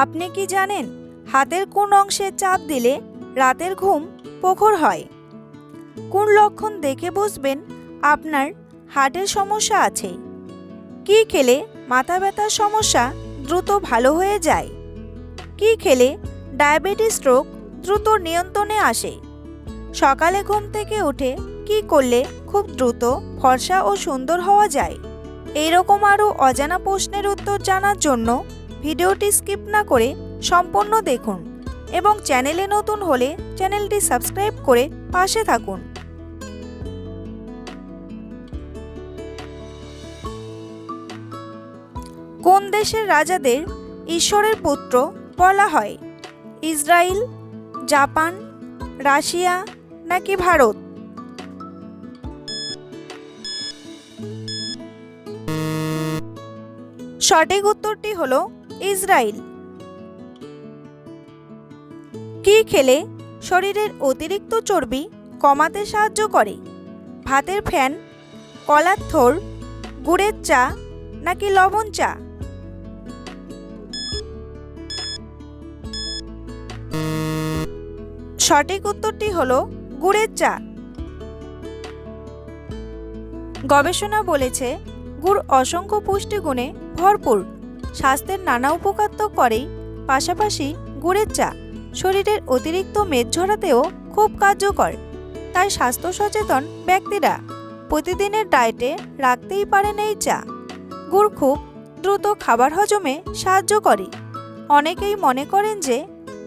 আপনি কি জানেন, হাতের কোন অংশে চাপ দিলে রাতের ঘুম প্রখর হয়? কোন লক্ষণ দেখে বুঝবেন আপনার হার্টের সমস্যা আছে? কি খেলে মাথা ব্যথার সমস্যা দ্রুত ভালো হয়ে যায়? কি খেলে ডায়াবেটিস রোগ দ্রুত নিয়ন্ত্রণে আসে? সকালে ঘুম থেকে উঠে কি করলে খুব দ্রুত ফর্সা ও সুন্দর হওয়া যায়? এইরকম আরও অজানা প্রশ্নের উত্তর জানার জন্য ভিডিওটি স্কিপ না করে সম্পূর্ণ দেখুন এবং চ্যানেলে নতুন হলে চ্যানেলটি সাবস্ক্রাইব করে পাশে থাকুন। কোন দেশের রাজাদের ঈশ্বরের পুত্র বলা হয়? ইসরায়েল জাপান, রাশিয়া নাকি ভারত? সঠিক উত্তরটি হলো ইসরায়েল কি খেলে শরীরের অতিরিক্ত চর্বি কমাতে সাহায্য করে? ভাতের ফ্যান, কলার থোর গুড়ের চা নাকি লবণ চা? সঠিক উত্তরটি হল গুড়ের চা। গবেষণা বলেছে, গুড় অসংখ্য পুষ্টিগুণে ভরপুর। স্বাস্থ্যের নানা উপকার তো করেই, পাশাপাশি গুড়ের চা শরীরের অতিরিক্ত মেদ ঝরাতেও খুব কার্যকর। তাই স্বাস্থ্য সচেতন ব্যক্তিরা প্রতিদিনের ডায়েটে রাখতেই পারেন এই চা। গুড় খুব দ্রুত খাবার হজমে সাহায্য করে। অনেকেই মনে করেন যে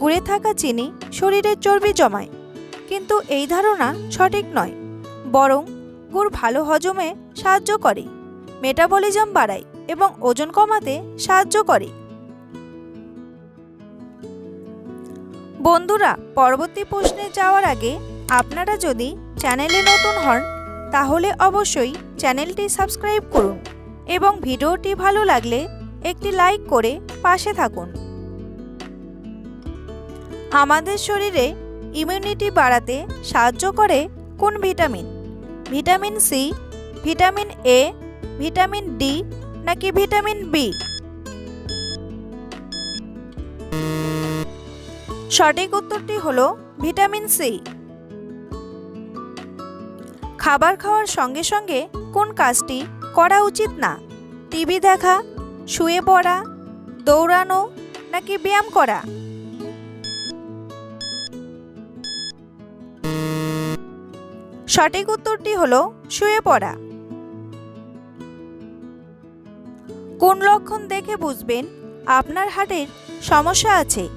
গুড়ে থাকা চিনি শরীরের চর্বি জমায়, কিন্তু এই ধারণা সঠিক নয়, বরং গুড় ভালো হজমে সাহায্য করে। মেটাবলিজম বাড়ায়। এবং ওজন কমাতে সাহায্য করে। বন্ধুরা, পরবর্তী প্রশ্নে যাওয়ার আগে আপনারা যদি চ্যানেলে নতুন হন, তাহলে অবশ্যই চ্যানেলটি সাবস্ক্রাইব করুন এবং ভিডিওটি ভালো লাগলে একটি লাইক করে পাশে থাকুন। আমাদের শরীরে ইমিউনিটি বাড়াতে সাহায্য করে কোন vitamin? Vitamin C, vitamin A, vitamin D নাকি ভিটামিন বি? সঠিক উত্তরটি হলো ভিটামিন সি। খাবার খাওয়ার সঙ্গে সঙ্গে কোন কাজটি করা উচিত না? টিভি দেখা, শুয়ে পড়া, দৌড়ানো নাকি ব্যায়াম করা? সঠিক উত্তরটি হলো শুয়ে পড়া। কোন লক্ষণ দেখে বুঝবেন? আপনার হার্টের সমস্যা আছে।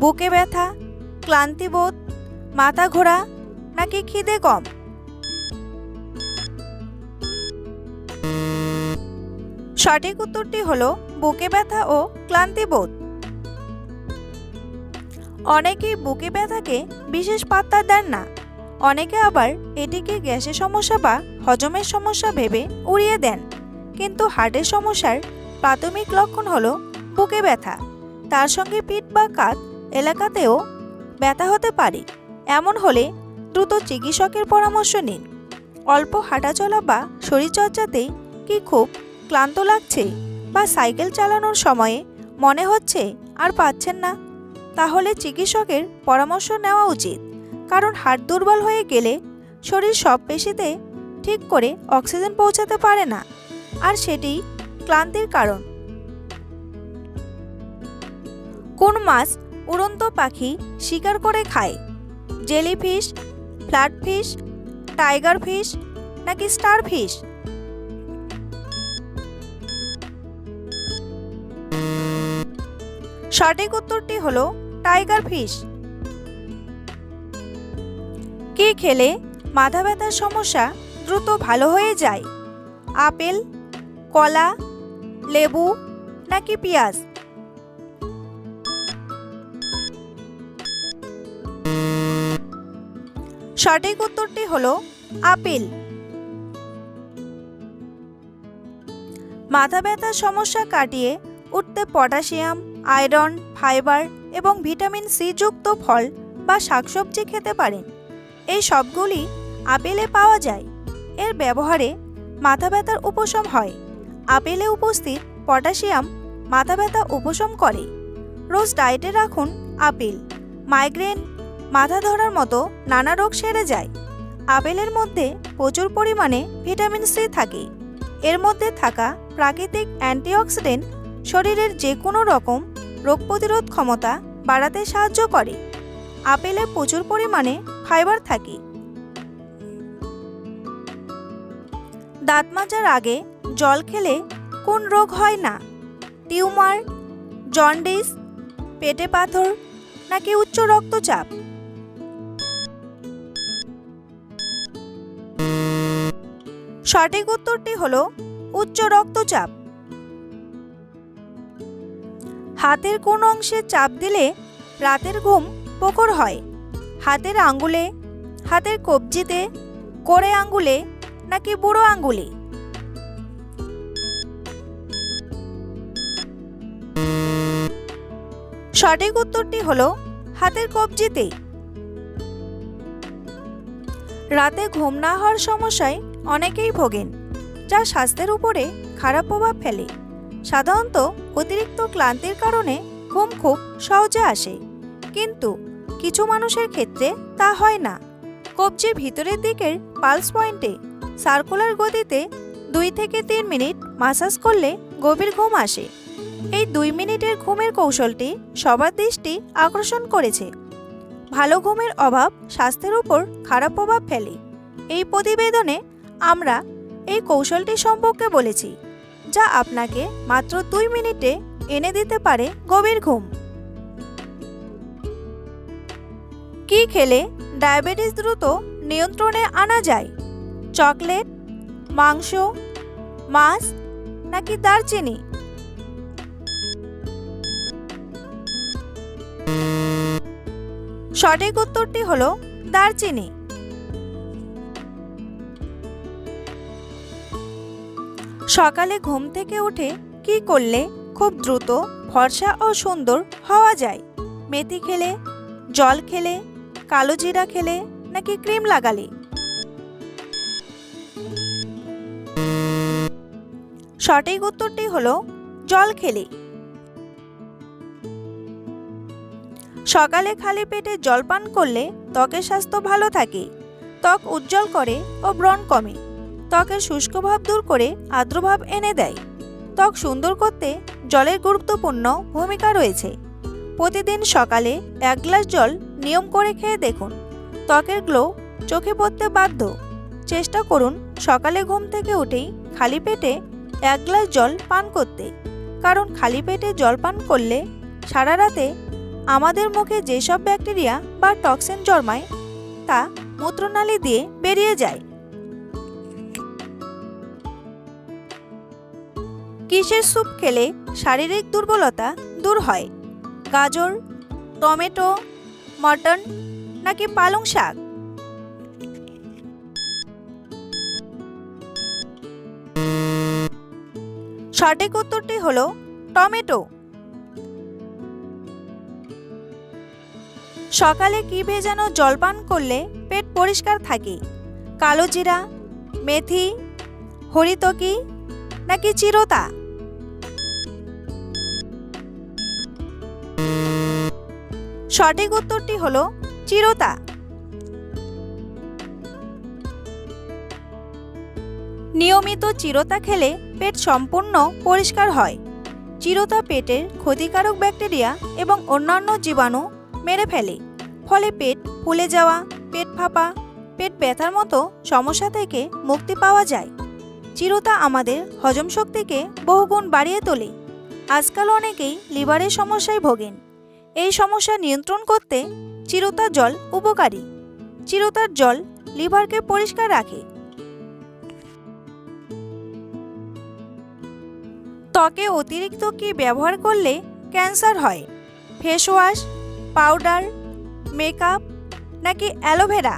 বুকে ব্যথা ক্লান্তিবোধ মাথা ঘোরা নাকি খিদে কম? সঠিক উত্তরটি হলো বুকে ব্যথা ও ক্লান্তিবোধ অনেকেই বুকে ব্যথাকে বিশেষ পাত্তা দেন না। অনেকে আবার এটিকে গ্যাসের সমস্যা বা হজমের সমস্যা ভেবে উড়িয়ে দেন। কিন্তু হার্টের সমস্যার প্রাথমিক লক্ষণ হলো বুকে ব্যথা। তার সঙ্গে পিঠ বা কাঁধ এলাকাতেও ব্যথা হতে পারে। এমন হলে দ্রুত চিকিৎসকের পরামর্শ নিন। অল্প হাঁটাচলা বা শরীরচর্চাতেই কি খুব ক্লান্ত লাগছে বা সাইকেল চালানোর সময়ে মনে হচ্ছে আর পাচ্ছেন না? তাহলে চিকিৎসকের পরামর্শ নেওয়া উচিত। কারণ হাট দুর্বল হয়ে গেলে শরীর সব পেশিতে ঠিক করে অক্সিজেন পৌঁছাতে পারে না। আর সেটি ক্লান্তির কারণ। কোন মাছ উড়ন্ত পাখি শিকার করে খায়? জেলিফিশ, ফ্ল্যাটফিশ, টাইগার ফিশ নাকি স্টার ফিশ সঠিক উত্তরটি হলো টাইগার ফিশ। কি খেলে মাথা ব্যথার সমস্যা দ্রুত ভালো হয়ে যায়? আপেল, কলা লেবু নাকি পেঁয়াজ? সঠিক উত্তরটি হলো আপেল। মাথা ব্যথার সমস্যা কাটিয়ে উঠতে পটাশিয়াম, আয়রন, ফাইবার এবং ভিটামিন সি যুক্ত ফল বা শাকসবজি খেতে পারেন। এই সবগুলি আপেলে পাওয়া যায়। এর ব্যবহারে মাথা ব্যথার উপশম হয়। আপেলে উপস্থিত পটাশিয়াম মাথা ব্যথা উপশম করে। রোজ ডায়েটে রাখুন আপেল। মাইগ্রেন, মাথা ধরার মতো নানা রোগ সেরে যায়। আপেলের মধ্যে প্রচুর পরিমাণে ভিটামিন সি থাকে। এর মধ্যে থাকা প্রাকৃতিক অ্যান্টিঅক্সিডেন্ট শরীরের যে কোনো রকম রোগ প্রতিরোধ ক্ষমতা বাড়াতে সাহায্য করে। আপেলে প্রচুর পরিমাণে ফাইবার থাকে। দাঁত মাজার আগে জল খেলে কোন রোগ হয় না? টিউমার, জন্ডিস, পেটে পাথর নাকি উচ্চ রক্তচাপ? সঠিক উত্তরটি হলো উচ্চ রক্তচাপ। হাতের কোন অংশে চাপ দিলে রাতের ঘুম প্রখর হয়? হাতের আঙ্গুলে হাতের কবজিতে, কোড়ে আঙ্গুলে নাকি বুড়ো আঙ্গুলে সঠিক উত্তরটি হলো হাতের কবজিতে রাতে ঘুম না হওয়ার সমস্যায় অনেকেই ভোগেন, যা স্বাস্থ্যের উপরে খারাপ প্রভাব ফেলে। সাধারণত অতিরিক্ত ক্লান্তির কারণে ঘুম খুব সহজে আসে, কিন্তু কিছু মানুষের ক্ষেত্রে তা হয় না। কবজির ভিতরের দিকের পালস পয়েন্টে সার্কুলার গতিতে দুই থেকে তিন মিনিট মাসাজ করলে গভীর ঘুম আসে। দুই মিনিটের ঘুমের কৌশলটি সবার দৃষ্টি আকর্ষণ করেছে। ভালো ঘুমের অভাব স্বাস্থ্যের উপর খারাপ প্রভাব ফেলে। এই প্রতিবেদনে আমরা এই কৌশলটি সম্পর্কে বলেছি, যা আপনাকে মাত্র দুই মিনিটে এনে দিতে পারে গভীর ঘুম। কি খেলে ডায়াবেটিস দ্রুত নিয়ন্ত্রণে আনা যায়? চকলেট, মাংস, মাছ, নাকি দারচিনি? সঠিক উত্তরটি হলো দারচিনি। সকালে ঘুম থেকে উঠে কি করলে খুব দ্রুত ফর্সা ও সুন্দর হওয়া যায়? মেথি খেলে, জল খেলে, কালো জিরা খেলে নাকি ক্রিম লাগালে? সঠিক উত্তরটি হলো জল খেলে। সকালে খালি পেটে জল পান করলে ত্বকের স্বাস্থ্য ভালো থাকে। ত্বক উজ্জ্বল করে ও ব্রণ কমে। ত্বকের শুষ্ক ভাব দূর করে আর্দ্রভাব এনে দেয়। ত্বক সুন্দর করতে জলের গুরুত্বপূর্ণ ভূমিকা রয়েছে। প্রতিদিন সকালে এক গ্লাস জল নিয়ম করে খেয়ে দেখুন। ত্বকের গ্লো চোখে পড়তে বাধ্য। চেষ্টা করুন সকালে ঘুম থেকে উঠেই খালি পেটে এক গ্লাস জল পান করতে। কারণ খালি পেটে জল পান করলে সারা রাতে আমাদের মুখে যেসব ব্যাকটেরিয়া বা টক্সিন জন্মায়, তা মূত্রনালী দিয়ে বেরিয়ে যায়। কিসের স্যুপ খেলে শারীরিক দুর্বলতা দূর হয়? গাজর, টমেটো, মটন নাকি পালং শাক? সঠিক উত্তরটি হলো টমেটো। সকালে কি ভেজানো জলপান করলে পেট পরিষ্কার থাকে? কালো জিরা, মেথি, হরিতকি, নাকি চিরতা? সঠিক উত্তরটি হল চিরতা। নিয়মিত চিরতা খেলে পেট সম্পূর্ণ পরিষ্কার হয়। চিরতা পেটের ক্ষতিকারক ব্যাকটেরিয়া এবং অন্যান্য জীবাণু মেরে ফেলে। ফলে পেট ফুলে যাওয়া, পেট ফাঁপা, পেট ব্যথার মতো সমস্যা থেকে মুক্তি পাওয়া যায়। চিরতা আমাদের হজম শক্তিকে বহুগুণ বাড়িয়ে তোলে। আজকাল অনেকেই লিভারের সমস্যায় ভোগেন। এই সমস্যা নিয়ন্ত্রণ করতে চিরতার জল উপকারী। চিরতার জল লিভারকে পরিষ্কার রাখে। ত্বকে অতিরিক্ত কি ব্যবহার করলে ক্যান্সার হয়? ফেস ওয়াশ পাউডার, মেকআপ নাকি অ্যালোভেরা?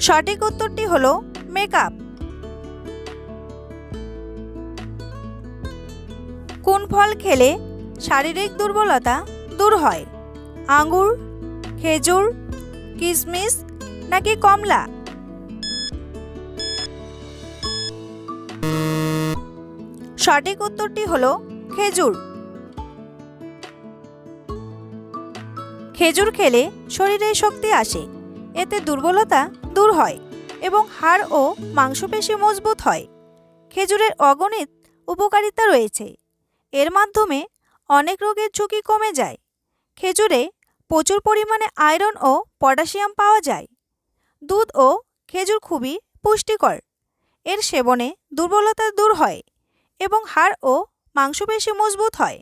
সঠিক উত্তরটি হলো মেকআপ। কোন ফল খেলে শারীরিক দুর্বলতা দূর হয়? আঙুর খেজুর কিশমিশ নাকি কমলা? সঠিক উত্তরটি হল খেজুর। খেজুর খেলে শরীরে শক্তি আসে, এতে দুর্বলতা দূর হয় এবং হাড় ও মাংসপেশি মজবুত হয়। খেজুরের অগণিত উপকারিতা রয়েছে। এর মাধ্যমে অনেক রোগের ঝুঁকি কমে যায়। খেজুরে প্রচুর পরিমাণে আয়রন ও পটাশিয়াম পাওয়া যায়। দুধ ও খেজুর খুবই পুষ্টিকর। এর সেবনে দুর্বলতা দূর হয়। এবং হাড় ও মাংসপেশি মজবুত হয়।